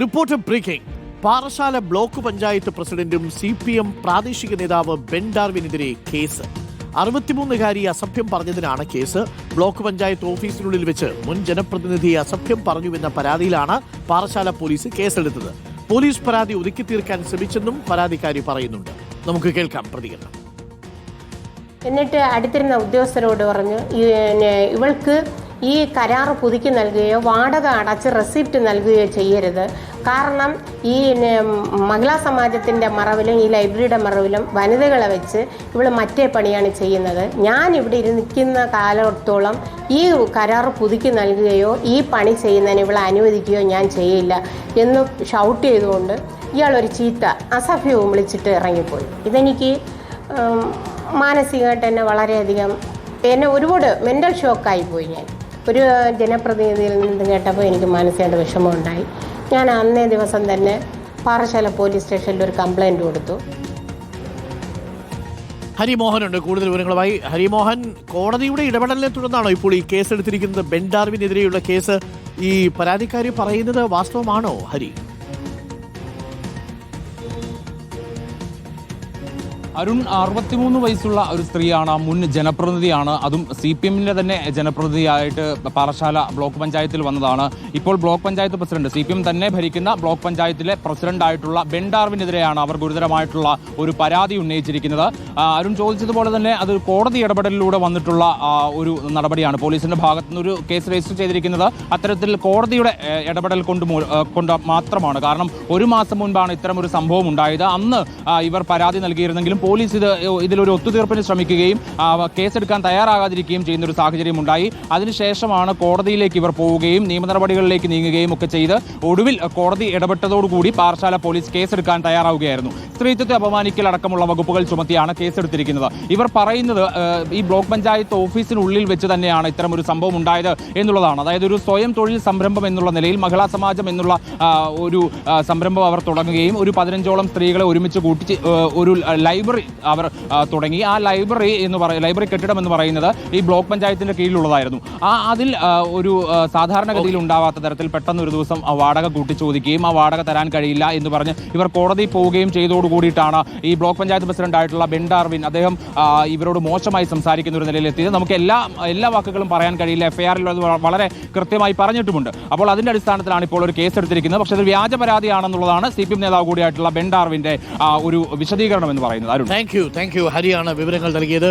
Report breaking. Parassala block panchayat പ്രസിഡന്റും C P M പ്രാദേശിക നേതാവ് ബെൻ ഡാർവിനെതിരെ കേസ്. അറുപത്തിമൂന്നുകാരി അസഭ്യം പറഞ്ഞതിനാണ് കേസ്. ബ്ലോക്ക് പഞ്ചായത്ത് ഓഫീസിനുള്ളിൽ വെച്ച് മുൻ ജനപ്രതിനിധി അസഭ്യം പറഞ്ഞുവെന്ന പരാതിയിലാണ് പാറശാല പോലീസ് കേസെടുത്തത്. പോലീസ് പരാതി ഒതുക്കി തീർക്കാൻ ശ്രമിച്ചെന്നും പരാതിക്കാരി പറയുന്നുണ്ട്. നമുക്ക് കേൾക്കാം പ്രതികരണം. എന്നിട്ട് അടുത്തിരുന്ന ഉദ്യോഗസ്ഥരോട് പറഞ്ഞു ഇവൾക്ക് ഈ കരാർ പുതുക്കി നൽകുകയോ വാടക അടച്ച് റെസിപ്റ്റ് നൽകുകയോ ചെയ്യരുത്. കാരണം ഈ മഹിളാ സമാജത്തിന്റെ മറവിലും ഈ ലൈബ്രറിയുടെ മറവിലും വനിതകളെ വെച്ച് ഇവൾ മറ്റേ പണിയാണ് ചെയ്യുന്നത്. ഞാൻ ഇവിടെ ഇരുന്ന് നിൽക്കുന്ന കാലത്തോളം ഈ കരാർ പുതുക്കി നൽകുകയോ ഈ പണി ചെയ്യുന്നതിന് ഇവളെ അനുവദിക്കുകയോ ഞാൻ ചെയ്യില്ല എന്ന് ഷൗട്ട് ചെയ്തുകൊണ്ട് ഇയാളൊരു ചീത്ത അസഭ്യവും വിളിച്ചിട്ട് ഇറങ്ങിപ്പോയി. ഇതെനിക്ക് മാനസികമായിട്ട് എന്നെ വളരെയധികം എന്നെ ഒരുപാട് മെന്റൽ ഷോക്കായി പോയി ഞാൻ. ഒരു ജനപ്രതിനിധിയിൽ നിന്ന് കേട്ടപ്പോൾ എനിക്ക് മനസ്സിലായിട്ട് വിഷമമുണ്ടായി. ഞാൻ അന്നേ ദിവസം തന്നെ പാറശാല പോലീസ് സ്റ്റേഷനിൽ ഒരു കംപ്ലൈന്റ് കൊടുത്തു. ഹരിമോഹൻ ഉണ്ട് കൂടുതൽ വിവരങ്ങളുമായി ഹരിമോഹൻ കോടതിയുടെ ഇടപെടലിനെ തുടർന്നാണോ ഇപ്പോൾ ഈ കേസ് എടുത്തിരിക്കുന്നത് ബെൻ ഡാർവിനെതിരെയുള്ള കേസ് ഈ പരാതിക്കാരി പറയുന്നത് വാസ്തവമാണോ ഹരി? അരുൺ അറുപത്തിമൂന്ന് വയസ്സുള്ള ഒരു സ്ത്രീയാണ് മുൻ ജനപ്രതിനിധിയാണ്. അതും സി പി എമ്മിന്റെ തന്നെ ജനപ്രതിനിധിയായിട്ട് പാറശാല ബ്ലോക്ക് പഞ്ചായത്തിൽ വന്നതാണ്. ഇപ്പോൾ block panchayat president C P M തന്നെ ഭരിക്കുന്ന ബ്ലോക്ക് പഞ്ചായത്തിലെ പ്രസിഡന്റായിട്ടുള്ള ബെൻഡാർവിനെതിരെയാണ് അവർ ഗുരുതരമായിട്ടുള്ള ഒരു പരാതി ഉന്നയിച്ചിരിക്കുന്നത്. അരുൺ ചോദിച്ചതുപോലെ തന്നെ അത് കോടതി ഇടപെടലിലൂടെ വന്നിട്ടുള്ള ഒരു നടപടിയാണ്. പോലീസിന്റെ ഭാഗത്തു നിന്ന് ഒരു കേസ് രജിസ്റ്റർ ചെയ്തിരിക്കുന്നത് അത്തരത്തിൽ കോടതിയുടെ ഇടപെടൽ കൊണ്ട് കൊണ്ട് മാത്രമാണ്. കാരണം ഒരു മാസം മുൻപാണ് ഇത്തരം ഒരു സംഭവം ഉണ്ടായത്. അന്ന് ഇവർ പരാതി നൽകിയിരുന്നെങ്കിലും പോലീസ് ഇത് ഇതിലൊരു ഒത്തുതീർപ്പിന് ശ്രമിക്കുകയും കേസെടുക്കാൻ തയ്യാറാകാതിരിക്കുകയും ചെയ്യുന്ന ഒരു സാഹചര്യം ഉണ്ടായി അതിനുശേഷമാണ് കോടതിയിലേക്ക് ഇവർ പോവുകയും നിയമ നടപടികളിലേക്ക് നീങ്ങുകയും ഒക്കെ ചെയ്ത് ഒടുവിൽ കോടതി ഇടപെട്ടതോടുകൂടി പാറശാല പോലീസ് കേസെടുക്കാൻ തയ്യാറാവുകയായിരുന്നു. സ്ത്രീത്വത്തെ അപമാനിക്കൽ അടക്കമുള്ള വകുപ്പുകൾ ചുമത്തിയാണ് കേസെടുത്തിരിക്കുന്നത്. ഇവർ പറയുന്നത് ഈ ബ്ലോക്ക് പഞ്ചായത്ത് ഓഫീസിനുള്ളിൽ വെച്ച് തന്നെയാണ് ഇത്തരം ഒരു സംഭവം ഉണ്ടായത് എന്നുള്ളതാണ്. അതായത് ഒരു സ്വയം തൊഴിൽ സംരംഭം എന്നുള്ള നിലയിൽ മഹിളാ സമാജം എന്നുള്ള ഒരു സംരംഭം അവർ തുടങ്ങുകയും ഒരു പതിനഞ്ചോളം സ്ത്രീകളെ ഒരുമിച്ച് കൂട്ടി ഒരു ലൈബ്രറി അവർ തുടങ്ങി. ആ ലൈബ്രറി എന്ന് പറയും ലൈബ്രറി കെട്ടിടം എന്ന് പറയുന്നത് ഈ ബ്ലോക്ക് പഞ്ചായത്തിന്റെ കീഴിലുള്ളതായിരുന്നു. ആ അതിൽ ഒരു സാധാരണഗതിയിൽ ഉണ്ടാവാത്ത തരത്തിൽ പെട്ടെന്ന് ഒരു ദിവസം ആ വാടക കൂട്ടിച്ചോദിക്കുകയും ആ വാടക തരാൻ കഴിയില്ല എന്ന് പറഞ്ഞ് ഇവർ കോടതിയിൽ പോവുകയും ചെയ്തോടുകൂടിയിട്ടാണ് ഈ ബ്ലോക്ക് പഞ്ചായത്ത് പ്രസിഡന്റായിട്ടുള്ള ബെൻഡാർവിൻ ബെൻ ഡാർവിൻ അദ്ദേഹം ഇവരോട് മോശമായി സംസാരിക്കുന്ന ഒരു നിലയിലെത്തിയത്. നമുക്ക് എല്ലാ എല്ലാ വാക്കുകളും പറയാൻ കഴിയില്ല. എഫ്ഐആറിൽ അത് വളരെ കൃത്യമായി പറഞ്ഞിട്ടുമുണ്ട്. അപ്പോൾ അതിന്റെ അടിസ്ഥാനത്തിലാണ് ഇപ്പോൾ ഒരു കേസ് എടുത്തിരിക്കുന്നത്. പക്ഷേ അത് വ്യാജ പരാതിയാണെന്നുള്ളതാണ് സി പി എം നേതാവ് കൂടിയായിട്ടുള്ള ബെൻ ഡാർവിന്റെ ഒരു വിശദീകരണം എന്ന് പറയുന്നത്. താങ്ക് യു താങ്ക് യു ഹരിയാണ് വിവരങ്ങൾ നൽകിയത്.